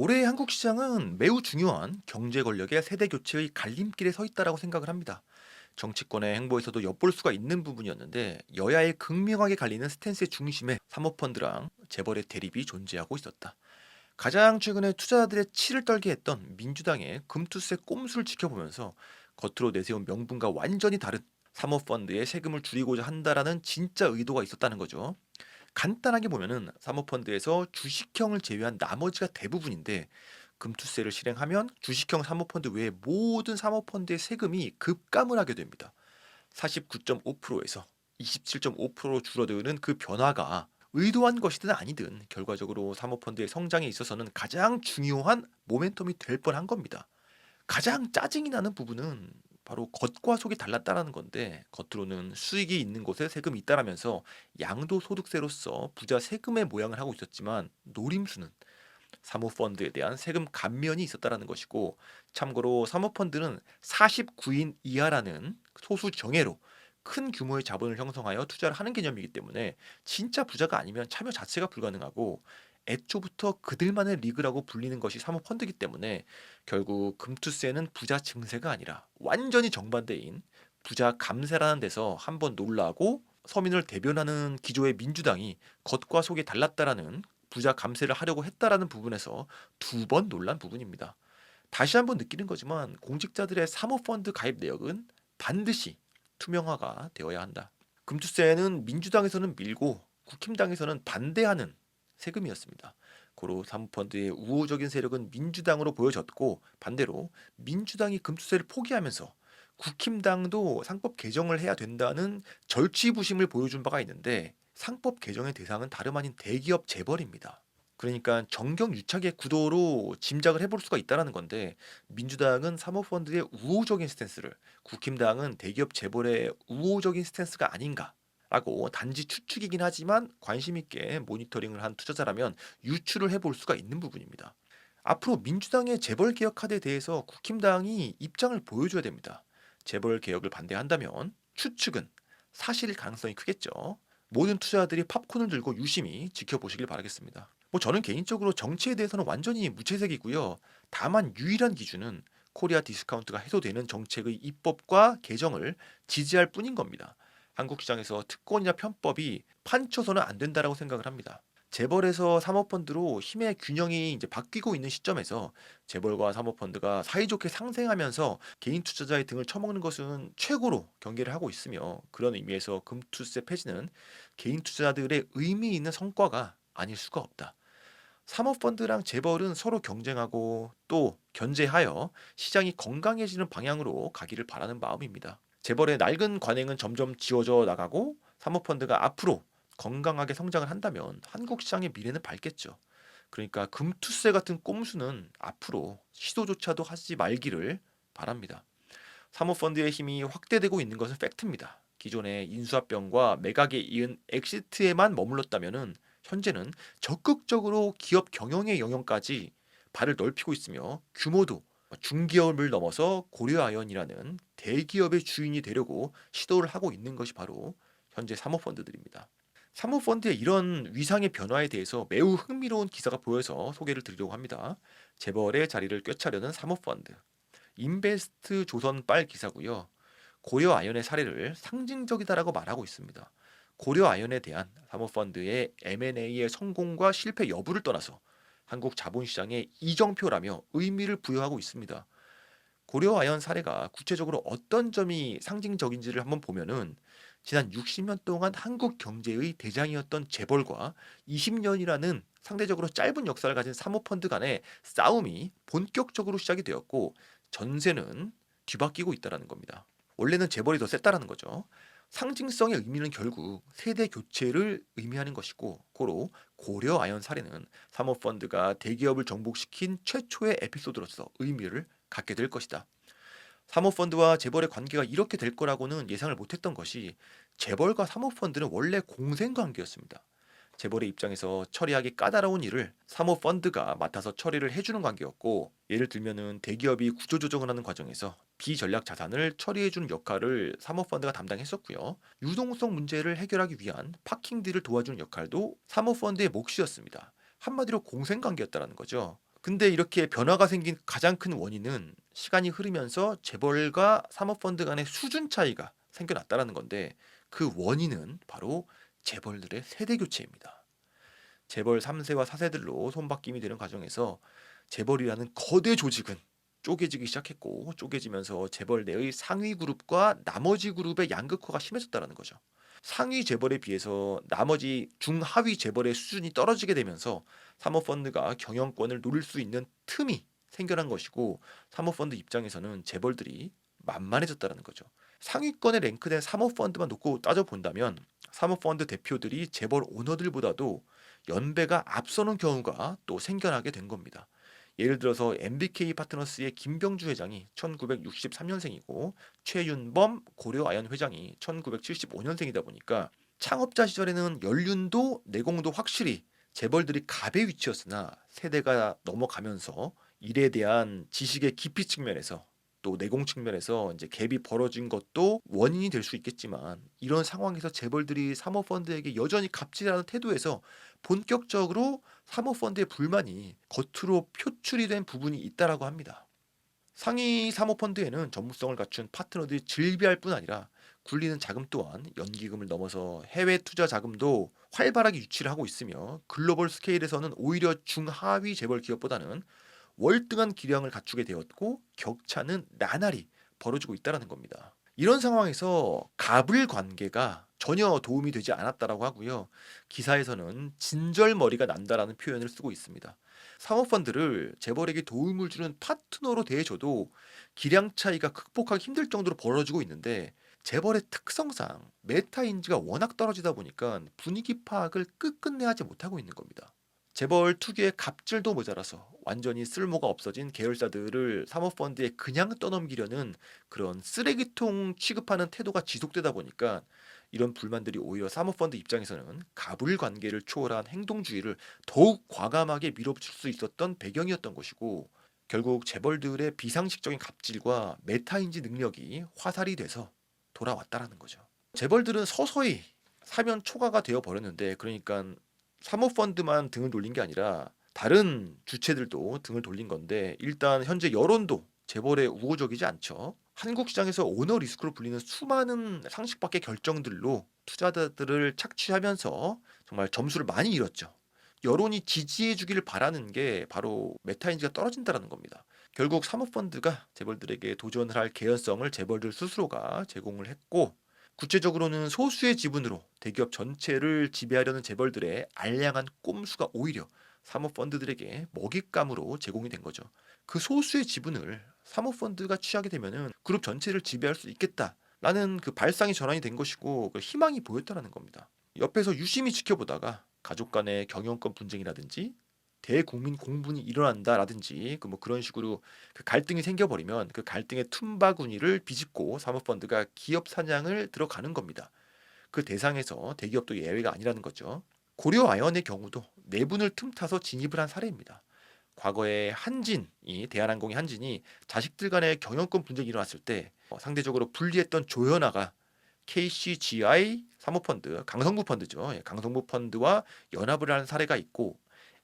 올해의 한국 시장은 매우 중요한 경제 권력의 세대 교체의 갈림길에 서 있다라고 생각을 합니다. 정치권의 행보에서도 엿볼 수가 있는 부분이었는데 여야의 극명하게 갈리는 스탠스의 중심에 사모펀드랑 재벌의 대립이 존재하고 있었다. 가장 최근에 투자자들의 치를 떨게 했던 민주당의 금투세 꼼수를 지켜보면서 겉으로 내세운 명분과 완전히 다른 사모펀드의 세금을 줄이고자 한다라는 진짜 의도가 있었다는 거죠. 간단하게 보면은 사모펀드에서 주식형을 제외한 나머지가 대부분인데 금투세를 실행하면 주식형 사모펀드 외의 모든 사모펀드의 세금이 급감을 하게 됩니다. 49.5%에서 27.5%로 줄어드는 그 변화가 의도한 것이든 아니든 결과적으로 사모펀드의 성장에 있어서는 가장 중요한 모멘텀이 될 뻔한 겁니다. 가장 짜증이 나는 부분은 바로 겉과 속이 달랐다라는 건데 겉으로는 수익이 있는 곳에 세금이 있다라면서 양도소득세로서 부자 세금의 모양을 하고 있었지만 노림수는 사모펀드에 대한 세금 감면이 있었다라는 것이고 참고로 사모펀드는 49인 이하라는 소수 정예로 큰 규모의 자본을 형성하여 투자를 하는 개념이기 때문에 진짜 부자가 아니면 참여 자체가 불가능하고 애초부터 그들만의 리그라고 불리는 것이 사모펀드이기 때문에 결국 금투세는 부자 증세가 아니라 완전히 정반대인 부자 감세라는 데서 한번 놀라고 서민을 대변하는 기조의 민주당이 겉과 속이 달랐다라는 부자 감세를 하려고 했다라는 부분에서 두 번 놀란 부분입니다. 다시 한번 느끼는 거지만 공직자들의 사모펀드 가입 내역은 반드시 투명화가 되어야 한다. 금투세는 민주당에서는 밀고 국힘당에서는 반대하는 세금이었습니다. 고로 사모펀드의 우호적인 세력은 민주당으로 보여졌고 반대로 민주당이 금투세를 포기하면서 국힘당도 상법 개정을 해야 된다는 절치부심을 보여준 바가 있는데 상법 개정의 대상은 다름 아닌 대기업 재벌입니다. 그러니까 정경유착의 구도로 짐작을 해볼 수가 있다는 건데 민주당은 사모펀드의 우호적인 스탠스를 국힘당은 대기업 재벌의 우호적인 스탠스가 아닌가 라고 단지 추측이긴 하지만 관심 있게 모니터링을 한 투자자라면 유추를 해볼 수가 있는 부분입니다. 앞으로 민주당의 재벌 개혁 카드에 대해서 국힘당이 입장을 보여줘야 됩니다. 재벌 개혁을 반대한다면 추측은 사실일 가능성이 크겠죠. 모든 투자자들이 팝콘을 들고 유심히 지켜보시길 바라겠습니다. 뭐 저는 개인적으로 정치에 대해서는 완전히 무채색이고요. 다만 유일한 기준은 코리아 디스카운트가 해소되는 정책의 입법과 개정을 지지할 뿐인 겁니다. 한국 시장에서 특권이나 편법이 판쳐서는 안 된다라고 생각을 합니다. 재벌에서 사모펀드로 힘의 균형이 이제 바뀌고 있는 시점에서 재벌과 사모펀드가 사이좋게 상생하면서 개인 투자자의 등을 쳐먹는 것은 최고로 경계를 하고 있으며 그런 의미에서 금투세 폐지는 개인 투자자들의 의미 있는 성과가 아닐 수가 없다. 사모펀드랑 재벌은 서로 경쟁하고 또 견제하여 시장이 건강해지는 방향으로 가기를 바라는 마음입니다. 재벌의 낡은 관행은 점점 지워져 나가고 사모펀드가 앞으로 건강하게 성장을 한다면 한국 시장의 미래는 밝겠죠. 그러니까 금투세 같은 꼼수는 앞으로 시도조차도 하지 말기를 바랍니다. 사모펀드의 힘이 확대되고 있는 것은 팩트입니다. 기존의 인수합병과 매각에 이은 엑시트에만 머물렀다면은 현재는 적극적으로 기업 경영의 영역까지 발을 넓히고 있으며 규모도 중기업을 넘어서 고려아연이라는 대기업의 주인이 되려고 시도를 하고 있는 것이 바로 현재 사모펀드들입니다. 사모펀드의 이런 위상의 변화에 대해서 매우 흥미로운 기사가 보여서 소개를 드리려고 합니다. 재벌의 자리를 꿰차려는 사모펀드. 인베스트 조선 빨 기사고요. 고려 아연의 사례를 상징적이다라고 말하고 있습니다. 고려 아연에 대한 사모펀드의 M&A의 성공과 실패 여부를 떠나서 한국 자본시장의 이정표라며 의미를 부여하고 있습니다. 고려 아연 사례가 구체적으로 어떤 점이 상징적인지를 한번 보면은 지난 60년 동안 한국 경제의 대장이었던 재벌과 20년이라는 상대적으로 짧은 역사를 가진 사모펀드 간의 싸움이 본격적으로 시작이 되었고 전세는 뒤바뀌고 있다라는 겁니다. 원래는 재벌이 더 셌다라는 거죠. 상징성의 의미는 결국 세대 교체를 의미하는 것이고 고로 고려 아연 사례는 사모펀드가 대기업을 정복시킨 최초의 에피소드로서 의미를 갖게 될 것이다. 사모펀드와 재벌의 관계가 이렇게 될 거라고는 예상을 못했던 것이 재벌과 사모펀드는 원래 공생 관계였습니다. 재벌의 입장에서 처리하기 까다로운 일을 사모펀드가 맡아서 처리를 해주는 관계였고 예를 들면은 대기업이 구조조정을 하는 과정에서 비전략 자산을 처리해주는 역할을 사모펀드가 담당했었고요. 유동성 문제를 해결하기 위한 파킹 딜을 도와주는 역할도 사모펀드의 몫이었습니다. 한마디로 공생 관계였다는 거죠. 근데 이렇게 변화가 생긴 가장 큰 원인은 시간이 흐르면서 재벌과 사모펀드 간의 수준 차이가 생겨났다라는 건데 그 원인은 바로 재벌들의 세대 교체입니다. 재벌 3세와 4세들로 손바뀜이 되는 과정에서 재벌이라는 거대 조직은 쪼개지기 시작했고 쪼개지면서 재벌 내의 상위 그룹과 나머지 그룹의 양극화가 심해졌다는 거죠. 상위 재벌에 비해서 나머지 중하위 재벌의 수준이 떨어지게 되면서 사모펀드가 경영권을 노릴 수 있는 틈이 생겨난 것이고 사모펀드 입장에서는 재벌들이 만만해졌다는 거죠. 상위권에 랭크된 사모펀드만 놓고 따져본다면 사모펀드 대표들이 재벌 오너들보다도 연배가 앞서는 경우가 또 생겨나게 된 겁니다. 예를 들어서 MBK 파트너스의 김병주 회장이 1963년생이고 최윤범 고려아연 회장이 1975년생이다 보니까 창업자 시절에는 연륜도 내공도 확실히 재벌들이 갑의 위치였으나 세대가 넘어가면서 일에 대한 지식의 깊이 측면에서 또 내공 측면에서 이제 갭이 벌어진 것도 원인이 될 수 있겠지만 이런 상황에서 재벌들이 사모펀드에게 여전히 갑질하는 태도에서 본격적으로 사모펀드의 불만이 겉으로 표출이 된 부분이 있다라고 합니다. 상위 사모펀드에는 전문성을 갖춘 파트너들이 즐비할 뿐 아니라 굴리는 자금 또한 연기금을 넘어서 해외 투자 자금도 활발하게 유치를 하고 있으며 글로벌 스케일에서는 오히려 중하위 재벌 기업보다는 월등한 기량을 갖추게 되었고 격차는 나날이 벌어지고 있다라는 겁니다. 이런 상황에서 갑을 관계가 전혀 도움이 되지 않았다라고 하고요. 기사에서는 진절머리가 난다라는 표현을 쓰고 있습니다. 사모펀드를 재벌에게 도움을 주는 파트너로 대해줘도 기량 차이가 극복하기 힘들 정도로 벌어지고 있는데 재벌의 특성상 메타인지가 워낙 떨어지다 보니까 분위기 파악을 끝끝내 하지 못하고 있는 겁니다. 재벌 특유의 갑질도 모자라서 완전히 쓸모가 없어진 계열사들을 사모펀드에 그냥 떠넘기려는 그런 쓰레기통 취급하는 태도가 지속되다 보니까 이런 불만들이 오히려 사모펀드 입장에서는 가불 관계를 초월한 행동주의를 더욱 과감하게 밀어붙일 수 있었던 배경이었던 것이고 결국 재벌들의 비상식적인 갑질과 메타인지 능력이 화살이 돼서 돌아왔다라는 거죠. 재벌들은 서서히 사면 초과가 되어 버렸는데 그러니까 사모펀드만 등을 돌린 게 아니라 다른 주체들도 등을 돌린 건데 일단 현재 여론도 재벌에 우호적이지 않죠. 한국 시장에서 오너 리스크로 불리는 수많은 상식 밖의 결정들로 투자자들을 착취하면서 정말 점수를 많이 잃었죠. 여론이 지지해 주기를 바라는 게 바로 메타인지가 떨어진다라는 겁니다. 결국 사모펀드가 재벌들에게 도전을 할 개연성을 재벌들 스스로가 제공을 했고 구체적으로는 소수의 지분으로 대기업 전체를 지배하려는 재벌들의 알량한 꼼수가 오히려 사모펀드들에게 먹잇감으로 제공이 된 거죠. 그 소수의 지분을 사모펀드가 취하게 되면은 그룹 전체를 지배할 수 있겠다라는 그 발상이 전환이 된 것이고 그 희망이 보였다라는 겁니다. 옆에서 유심히 지켜보다가 가족 간의 경영권 분쟁이라든지 대국민 공분이 일어난다라든지 그 뭐 그런 식으로 그 갈등이 생겨버리면 그 갈등의 tum바구니를 비집고 사모펀드가 기업 사냥을 들어가는 겁니다. 그 대상에서 대기업도 예외가 아니라는 거죠. 고려아연의 경우도 내분을 틈타서 진입을 한 사례입니다. 과거에 한진이 대한항공의 한진이 자식들 간의 경영권 분쟁이 일어났을 때 어, 상대적으로 불리했던 조현아가 KCGI 사모펀드 강성부 펀드죠. 예, 강성부 펀드와 연합을 한 사례가 있고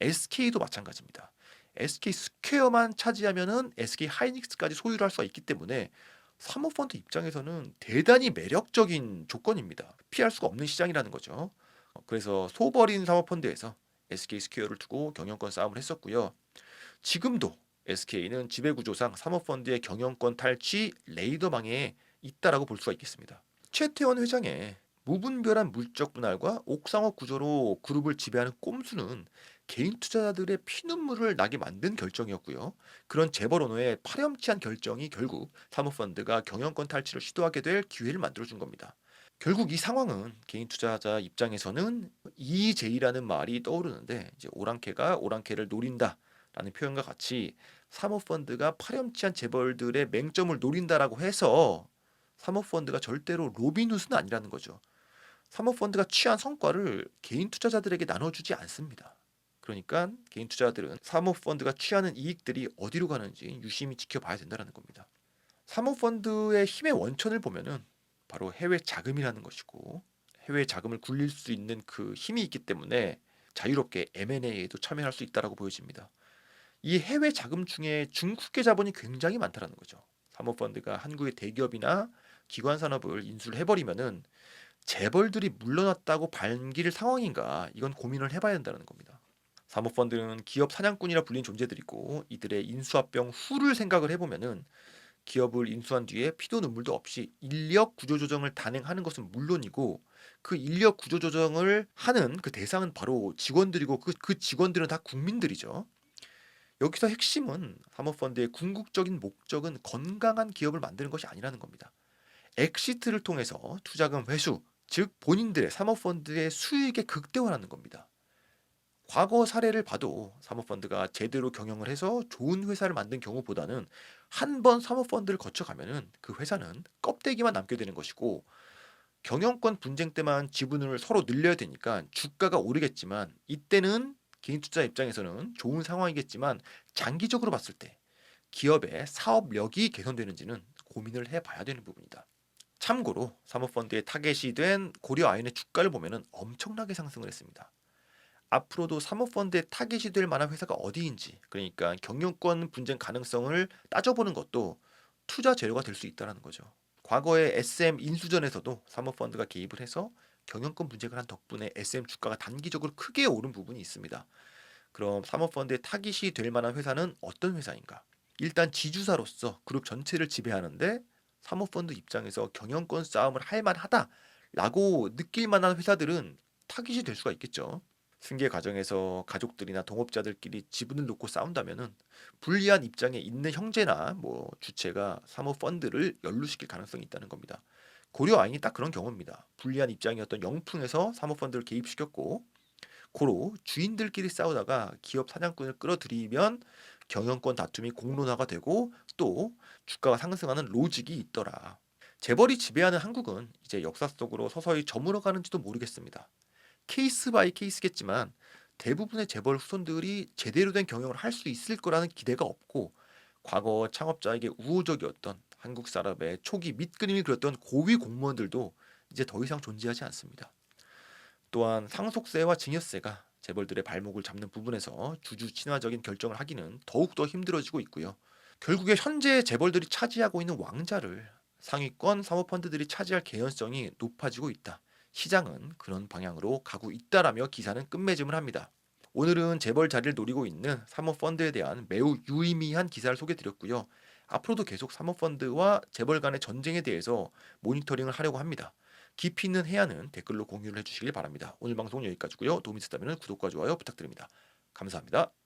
SK도 마찬가지입니다. SK 스퀘어만 차지하면은 SK 하이닉스까지 소유를 할 수가 있기 때문에 사모펀드 입장에서는 대단히 매력적인 조건입니다. 피할 수가 없는 시장이라는 거죠. 어, 그래서 소버린 사모펀드에서 SK 스퀘어를 두고 경영권 싸움을 했었고요. 지금도 SK는 지배구조상 사모펀드의 경영권 탈취 레이더망에 있다라고 볼 수가 있겠습니다. 최태원 회장의 무분별한 물적 분할과 옥상업 구조로 그룹을 지배하는 꼼수는 개인 투자자들의 피눈물을 나게 만든 결정이었고요. 그런 재벌 오너의 파렴치한 결정이 결국 사모펀드가 경영권 탈취를 시도하게 될 기회를 만들어준 겁니다. 결국 이 상황은 개인 투자자 입장에서는 EJ라는 말이 떠오르는데 이제 오랑캐가 오랑캐를 노린다라는 표현과 같이 사모펀드가 파렴치한 재벌들의 맹점을 노린다라고 해서 사모펀드가 절대로 로빈훗은 아니라는 거죠. 사모펀드가 취한 성과를 개인 투자자들에게 나눠주지 않습니다. 그러니까 개인 투자자들은 사모펀드가 취하는 이익들이 어디로 가는지 유심히 지켜봐야 된다는 겁니다. 사모펀드의 힘의 원천을 보면은 바로 해외 자금이라는 것이고 해외 자금을 굴릴 수 있는 그 힘이 있기 때문에 자유롭게 M&A에도 참여할 수 있다라고 보여집니다. 이 해외 자금 중에 중국계 자본이 굉장히 많다라는 거죠. 사모펀드가 한국의 대기업이나 기관 산업을 인수를 해버리면은 재벌들이 물러났다고 반길 상황인가 이건 고민을 해봐야 된다는 겁니다. 사모펀드는 기업 사냥꾼이라 불린 존재들이고 이들의 인수합병 후를 생각을 해보면은 기업을 인수한 뒤에 피도 눈물도 없이 인력 구조 조정을 단행하는 것은 물론이고 그 인력 구조 조정을 하는 그 대상은 바로 직원들이고 그, 그 직원들은 다 국민들이죠. 여기서 핵심은 사모펀드의 궁극적인 목적은 건강한 기업을 만드는 것이 아니라는 겁니다. 엑시트를 통해서 투자금 회수, 즉 본인들의 사모펀드의 수익의 극대화라는 겁니다. 과거 사례를 봐도 사모펀드가 제대로 경영을 해서 좋은 회사를 만든 경우보다는 한 번 사모펀드를 거쳐가면은 그 회사는 껍데기만 남게 되는 것이고 경영권 분쟁 때만 지분을 서로 늘려야 되니까 주가가 오르겠지만 이때는 개인 투자 입장에서는 좋은 상황이겠지만 장기적으로 봤을 때 기업의 사업력이 개선되는지는 고민을 해봐야 되는 부분이다. 참고로 사모펀드의 타겟이 된 고려 아연의 주가를 보면은 엄청나게 상승을 했습니다. 앞으로도 사모펀드의 타겟이 될 만한 회사가 어디인지 그러니까 경영권 분쟁 가능성을 따져보는 것도 투자 재료가 될 수 있다는 거죠. 과거에 SM 인수전에서도 사모펀드가 개입을 해서 경영권 분쟁을 한 덕분에 SM 주가가 단기적으로 크게 오른 부분이 있습니다. 그럼 사모펀드의 타깃이 될 만한 회사는 어떤 회사인가? 일단 지주사로서 그룹 전체를 지배하는데 사모펀드 입장에서 경영권 싸움을 할 만하다라고 느낄 만한 회사들은 타깃이 될 수가 있겠죠. 승계 과정에서 가족들이나 동업자들끼리 지분을 놓고 싸운다면은 불리한 입장에 있는 형제나 뭐 주체가 사모펀드를 연루시킬 가능성이 있다는 겁니다. 고려 아인이 딱 그런 경우입니다. 불리한 입장이었던 영풍에서 사모펀드를 개입시켰고 고로 주인들끼리 싸우다가 기업 사냥꾼을 끌어들이면 경영권 다툼이 공론화가 되고 또 주가가 상승하는 로직이 있더라. 재벌이 지배하는 한국은 이제 역사 속으로 서서히 저물어가는지도 모르겠습니다. 케이스 바이 케이스겠지만 대부분의 재벌 후손들이 제대로 된 경영을 할 수 있을 거라는 기대가 없고 과거 창업자에게 우호적이었던 한국 사람의 초기 밑그림을 그렸던 고위 공무원들도 이제 더 이상 존재하지 않습니다. 또한 상속세와 증여세가 재벌들의 발목을 잡는 부분에서 주주 친화적인 결정을 하기는 더욱더 힘들어지고 있고요. 결국에 현재 재벌들이 차지하고 있는 왕자를 상위권 사모펀드들이 차지할 개연성이 높아지고 있다. 시장은 그런 방향으로 가고 있다라며 기사는 끝맺음을 합니다. 오늘은 재벌 자리를 노리고 있는 사모펀드에 대한 매우 유의미한 기사를 소개드렸고요. 앞으로도 계속 사모펀드와 재벌 간의 전쟁에 대해서 모니터링을 하려고 합니다. 깊이 있는 해안은 댓글로 공유를 해주시길 바랍니다. 오늘 방송 여기까지고요. 도움이 됐다면 구독과 좋아요 부탁드립니다. 감사합니다.